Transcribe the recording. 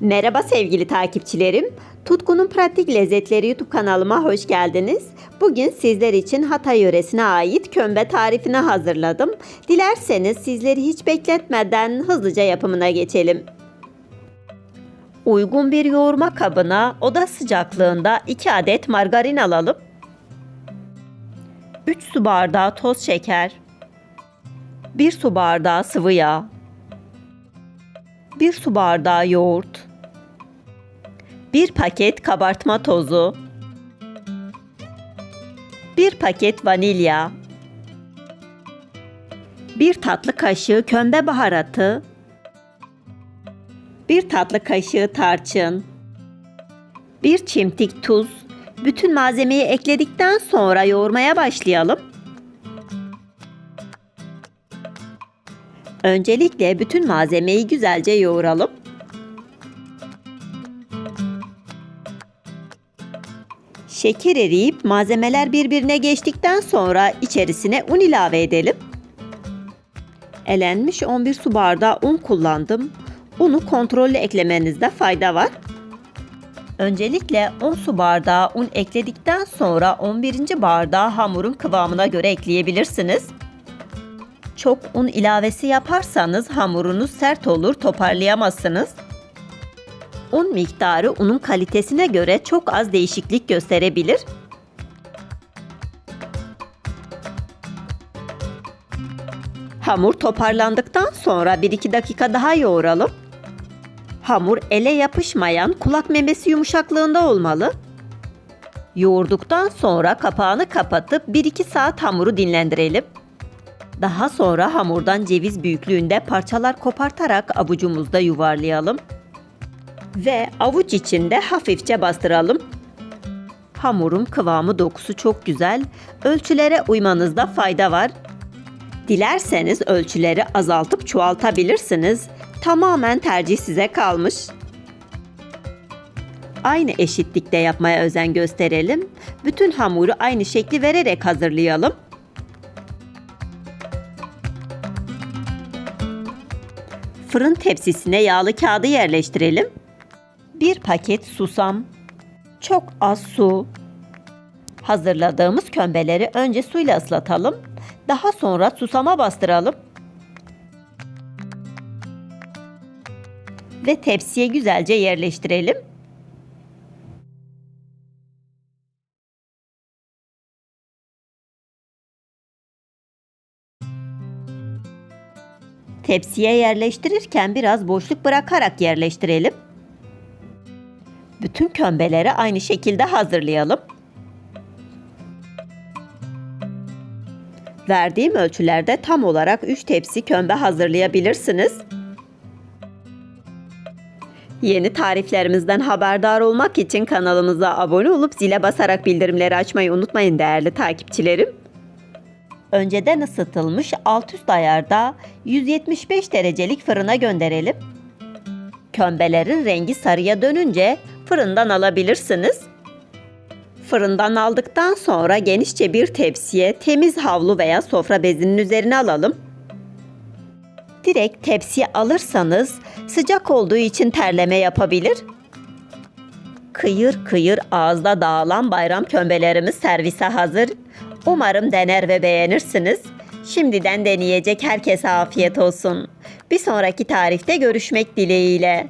Merhaba sevgili takipçilerim. Tutkunun Pratik Lezzetleri YouTube kanalıma hoş geldiniz. Bugün sizler için Hatay yöresine ait kömbe tarifini hazırladım. Dilerseniz sizleri hiç bekletmeden hızlıca yapımına geçelim. Uygun bir yoğurma kabına oda sıcaklığında 2 adet margarin alalım. 3 su bardağı toz şeker, 1 su bardağı sıvı yağ, 1 su bardağı yoğurt, 1 paket kabartma tozu, 1 paket vanilya, 1 tatlı kaşığı kömbe baharatı, 1 tatlı kaşığı tarçın, 1 çimdik tuz. Bütün malzemeyi ekledikten sonra yoğurmaya başlayalım. Öncelikle bütün malzemeyi güzelce yoğuralım. Şeker eriyip malzemeler birbirine geçtikten sonra içerisine un ilave edelim. Elenmiş 11 su bardağı un kullandım. Unu kontrollü eklemenizde fayda var. Öncelikle 10 su bardağı un ekledikten sonra 11. bardağı hamurun kıvamına göre ekleyebilirsiniz. Çok un ilavesi yaparsanız hamurunuz sert olur, toparlayamazsınız. Un miktarı unun kalitesine göre çok az değişiklik gösterebilir. Hamur toparlandıktan sonra 1-2 dakika daha yoğuralım. Hamur ele yapışmayan kulak memesi yumuşaklığında olmalı. Yoğurduktan sonra kapağını kapatıp 1-2 saat hamuru dinlendirelim. Daha sonra hamurdan ceviz büyüklüğünde parçalar kopartarak avucumuzda yuvarlayalım. Ve avuç içinde hafifçe bastıralım. Hamurun kıvamı dokusu çok güzel. Ölçülere uymanızda fayda var. Dilerseniz ölçüleri azaltıp çoğaltabilirsiniz. Tamamen tercih size kalmış. Aynı eşitlikte yapmaya özen gösterelim. Bütün hamuru aynı şekli vererek hazırlayalım. Fırın tepsisine yağlı kağıdı yerleştirelim. Bir paket susam, çok az su. Hazırladığımız kömbeleri önce suyla ıslatalım. Daha sonra susama bastıralım. Ve tepsiye güzelce yerleştirelim. Tepsiye yerleştirirken biraz boşluk bırakarak yerleştirelim. Bütün kömbeleri aynı şekilde hazırlayalım. Verdiğim ölçülerde tam olarak 3 tepsi kömbe hazırlayabilirsiniz. Yeni tariflerimizden haberdar olmak için kanalımıza abone olup zile basarak bildirimleri açmayı unutmayın değerli takipçilerim. Önceden ısıtılmış alt üst ayarda 175 derecelik fırına gönderelim. Kömbelerin rengi sarıya dönünce fırından alabilirsiniz. Fırından aldıktan sonra genişçe bir tepsiye temiz havlu veya sofra bezinin üzerine alalım. Direkt tepsiye alırsanız sıcak olduğu için terleme yapabilir. Kıyır kıyır ağızda dağılan bayram kömbelerimiz servise hazır. Umarım dener ve beğenirsiniz. Şimdiden deneyecek herkese afiyet olsun. Bir sonraki tarifte görüşmek dileğiyle.